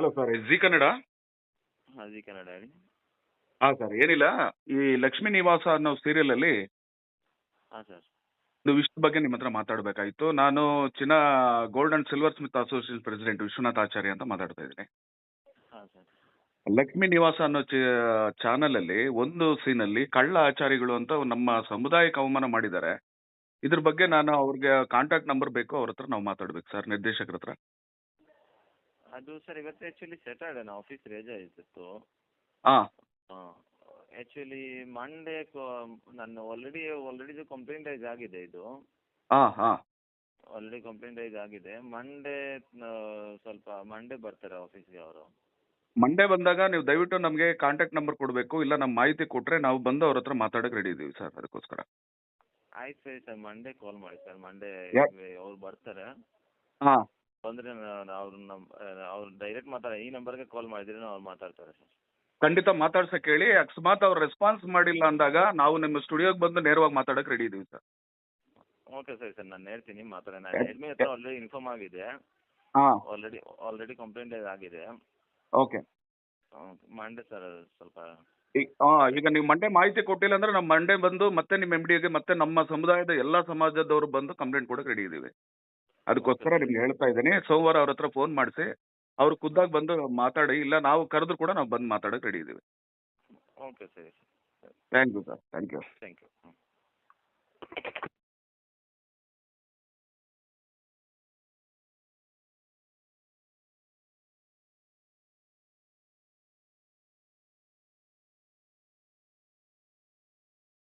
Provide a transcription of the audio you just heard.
Hello sir ಜಿ ಕನ್ನಡ ಹಾಂ G Kannada ಹೇಳಿ. ಹಾಂ ಸರ್ ಏನಿಲ್ಲ. ಈ ಲಕ್ಷ್ಮೀ ನಿವಾಸ ಅನ್ನೋ ಸೀರಿಯಲ್ ಅಲ್ಲಿ ವಿಶ್ವ ಸರ್ ಬಗ್ಗೆ ನಿಮ್ಮ ಹತ್ರ ಮಾತಾಡಬೇಕಾಯ್ತು. ನಾನು ಚಿನ್ನ gold and silver smith association president Vishwanath Acharya ಅಂತ ಮಾತಾಡ್ತಾ ಇದ್ದೀನಿ. ಹಾಂ ಸರ್ ಲಕ್ಷ್ಮೀ ನಿವಾಸ ಅನ್ನೋ ಚಾನಲ್ ಅಲ್ಲಿ ಒಂದು ಸೀನ್ ಅಲ್ಲಿ ಕಳ್ಳ ಆಚಾರಿಗಳು ಅಂತ ನಮ್ಮ ಸಮುದಾಯಕ್ಕೆ ಅವಮಾನ ಮಾಡಿದ್ದಾರೆ. ಇದ್ರ ಬಗ್ಗೆ ನಾನು ಅವ್ರಿಗೆ ಕಾಂಟ್ಯಾಕ್ಟ್ ನಂಬರ್ ಬೇಕು ಅವ್ರ ಹತ್ರ ನಾವು ಮಾತಾಡ್ಬೇಕು ಸರ್ ನಿರ್ದೇಶಕರ ಹತ್ರ. ಅದು ಸರ್ ಇವತ್ತು ಆ್ಯಕ್ಚುಲಿ ಸ್ಯಾಟರ್ಡೆ ನಾ ಆಫೀಸ್ ರಜೆ ಇತ್ತು ಹಾಂ ಹಾಂ ಆ್ಯಕ್ಚುಲಿ ಮಂಡೇ ನಾನು ಆಲ್ರೆಡಿ ಆಲ್ರೆಡಿ ಕಂಪ್ಲೇಂಟ್ ರೈಸ್ ಆಗಿದೆ ಇದು. ಹಾಂ ಹಾಂ. ಆಲ್ರೆಡಿ ಕಂಪ್ಲೇಂಟ್ ರೈಸ್ ಆಗಿದೆ. ಮಂಡೇ ಸ್ವಲ್ಪ ಮಂಡೇ ಬರ್ತಾರೆ ಆಫೀಸ್ಗೆ ಅವರು. ಮಂಡೇ ಬಂದಾಗ ನೀವು ದಯವಿಟ್ಟು ನಮಗೆ ಕಾಂಟ್ಯಾಕ್ಟ್ ನಂಬರ್ ಕೊಡಬೇಕು ಇಲ್ಲ ನಮ್ಮ ಮಾಹಿತಿ ಕೊಟ್ಟರೆ ನಾವು ಬಂದು ಅವ್ರ ಹತ್ರ ಮಾತಾಡಕ್ಕೆ ರೆಡಿ ಇದ್ದೀವಿ ಸರ್ ಅದಕ್ಕೋಸ್ಕರ. ಆಯ್ತು ಸರಿ ಸರ್ ಮಂಡೇ ಕಾಲ್ ಮಾಡಿ ಸರ್. ಮಂಡೇ ಅವ್ರು ಬರ್ತಾರೆ. ಹಾಂ. ಬಂದರೆ ಅವ್ರ ನಮ್ಮ ಅವ್ರು ಡೈರೆಕ್ಟ್ ಮಾತಾಡ ಈ ನಂಬರ್ಗೆ ಕಾಲ್ ಮಾಡಿದ್ರೆ ಅವ್ರು ಮಾತಾಡ್ತಾರೆ. ಸರ್ ಖಂಡಿತ ಮಾತಾಡ್ಸಕ್ ಹೇಳಿ ಅಕಸ್ಮಾತ್ ಅವ್ರು ರೆಸ್ಪಾನ್ಸ್ ಮಾಡಿಲ್ಲ ಅಂದಾಗ ನಾವು ನಿಮ್ಮ ಸ್ಟುಡಿಯೋಗೆ ಬಂದು ನೇರವಾಗಿ ಮಾತಾಡಕ್ಕೆ ರೆಡಿ ಇದೀವಿ ಸರ್. ಓಕೆ ಸರಿ ಸರ್ ನಾನು ಹೇಳ್ತೀನಿ ಮಾತಾಡೋಣ. ಎಡ್ಮಿ ಹತ್ರ ಆಲ್ರೆಡಿ ಇನ್ಫಾರ್ಮ್ ಆಗಿದೆ. ಹಾಂ. ಆಲ್ರೆಡಿ ಆಲ್ರೆಡಿ ಕಂಪ್ಲೇಂಟ್ ಆಗಿದೆ. ಓಕೆ ಮಂಡೇ ಸರ್ ಸ್ವಲ್ಪ ಈಗ ನೀವು ಮಂಡೇ ಮಾಹಿತಿ ಕೊಟ್ಟಿಲ್ಲ ಅಂದ್ರೆ ನಾವು ಮಂಡೇ ಬಂದು ಮತ್ತೆ ನಿಮ್ಮ ಎಂ ಡಿಗೆ ಮತ್ತೆ ನಮ್ಮ ಸಮುದಾಯದ ಎಲ್ಲಾ ಸಮಾಜದವರು ಬಂದು ಕಂಪ್ಲೇಂಟ್ ಕೊಡಕ್ಕೆ ರೆಡಿ ಇದೀವಿ. ಅದಕ್ಕೋಸ್ಕರ ನಿಮ್ಗೆ ಹೇಳ್ತಾ ಇದ್ದೀನಿ. ಸೋಮವಾರ ಅವ್ರ ಹತ್ರ ಫೋನ್ ಮಾಡಿಸಿ ಅವ್ರು ಖುದ್ದಾಗಿ ಬಂದು ಮಾತಾಡಿ ಇಲ್ಲ ನಾವು ಕರೆದ್ರು ಕೂಡ ನಾವು ಬಂದು ಮಾತಾಡಕ್ಕೆ ರೆಡಿ ಇದ್ದೀವಿ ಓಕೆ ಸರಿ thank you sir thank you thank you